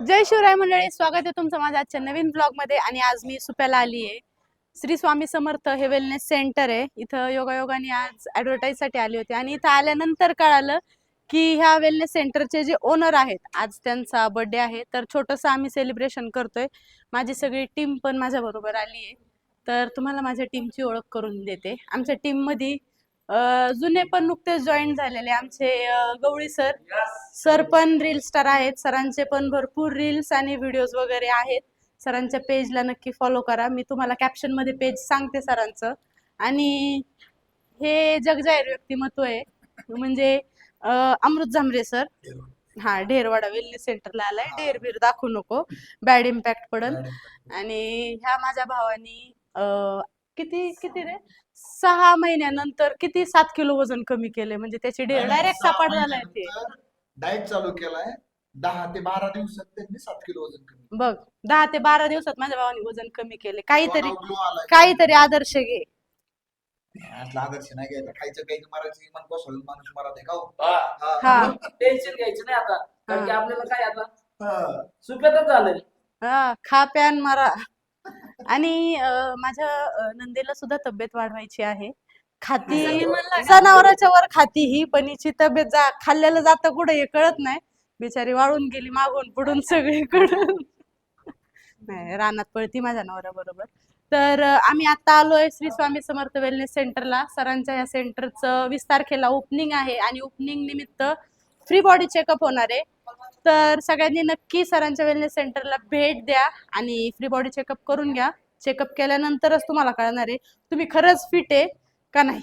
जय शिवराय मंडळी स्वागत आहे तुमचं माझ्या आजच्या नवीन ब्लॉगमध्ये आणि आज मी सुप्याला आली आहे श्री स्वामी समर्थ हे वेलनेस सेंटर आहे. इथं योगायोगाने आज ऍडव्हर्टाईजसाठी आली होती आणि इथं आल्यानंतर कळालं की ह्या वेलनेस सेंटरचे जे ओनर आहेत आज त्यांचा बर्थडे आहे. तर छोटंसं आम्ही सेलिब्रेशन करतोय. माझी सगळी टीम पण माझ्या बरोबर आली आहे तर तुम्हाला माझ्या टीमची ओळख करून देते. आमच्या टीममध्ये जुने पण नुकतेच जॉईन झालेले आमचे गवळी सर सर पण रील स्टार आहेत. सरांचे पण भरपूर रील्स आणि व्हिडिओज वगैरे आहेत. सरांच्या पेजला नक्की फॉलो करा. मी तुम्हाला कॅप्शनमध्ये पेज सांगते सरांचं. आणि हे जगजाहीर व्यक्तिमत्व आहे. म्हणजे अमृत झांबरे सर हा ढेरवाडा वेलनेस सेंटरला आलाय. ढेर बीर दाखवू नको. बॅड इम्पॅक्ट पडल. आणि ह्या माझ्या भावानी किती किती रे? सहा महिन्यानंतर किती सात किलो वजन कमी केले म्हणजे त्याची डायरेक्ट सपाट झालाय ते. डाएट चालू केलाय. दहा ते बारा दिवसात त्यांनी सात किलो वजन कमी बघ दहा ते बारा दिवसात माझ्या भावाने वजन कमी केले काहीतरी काहीतरी आदर्श घे. आदर्श नाही घ्यायचा. खायचं काही मारायचं मन बसवलं माणूस मारत आहे का हो? हा. हा. टेन्शन घ्यायचं नाही आता. कारण की. आपल्याला काय आता? हा. सुप्यातच झालंय. हा खा प्यान मारा. आणि माझ्या नंदेला सुद्धा तब्येत वाढवायची आहे. खाती जनावराच्या वर खाती ही पण हिची तब्येत जा खाल्लेलं जातं कुठं हे कळत नाही. बिचारी वाळून गेली मागून पुढून सगळीकडून. नाही रानात पळती माझ्या नवऱ्या बरोबर तर आम्ही आता आलोय श्री स्वामी समर्थ वेलनेस सेंटरला सरांच्या या सेंटरचं वीस तारखेला ओपनिंग आहे. आणि ओपनिंग निमित्त फ्री बॉडी चेकअप होणार आहे. तर सगळ्यांनी नक्की सरांच्या वेलनेस सेंटरला भेट द्या आणि फ्री बॉडी चेकअप करून घ्या. चेकअप केल्यानंतरच तुम्हाला कळणार आहे. तुम्ही खरंच फिट आहे का नाही?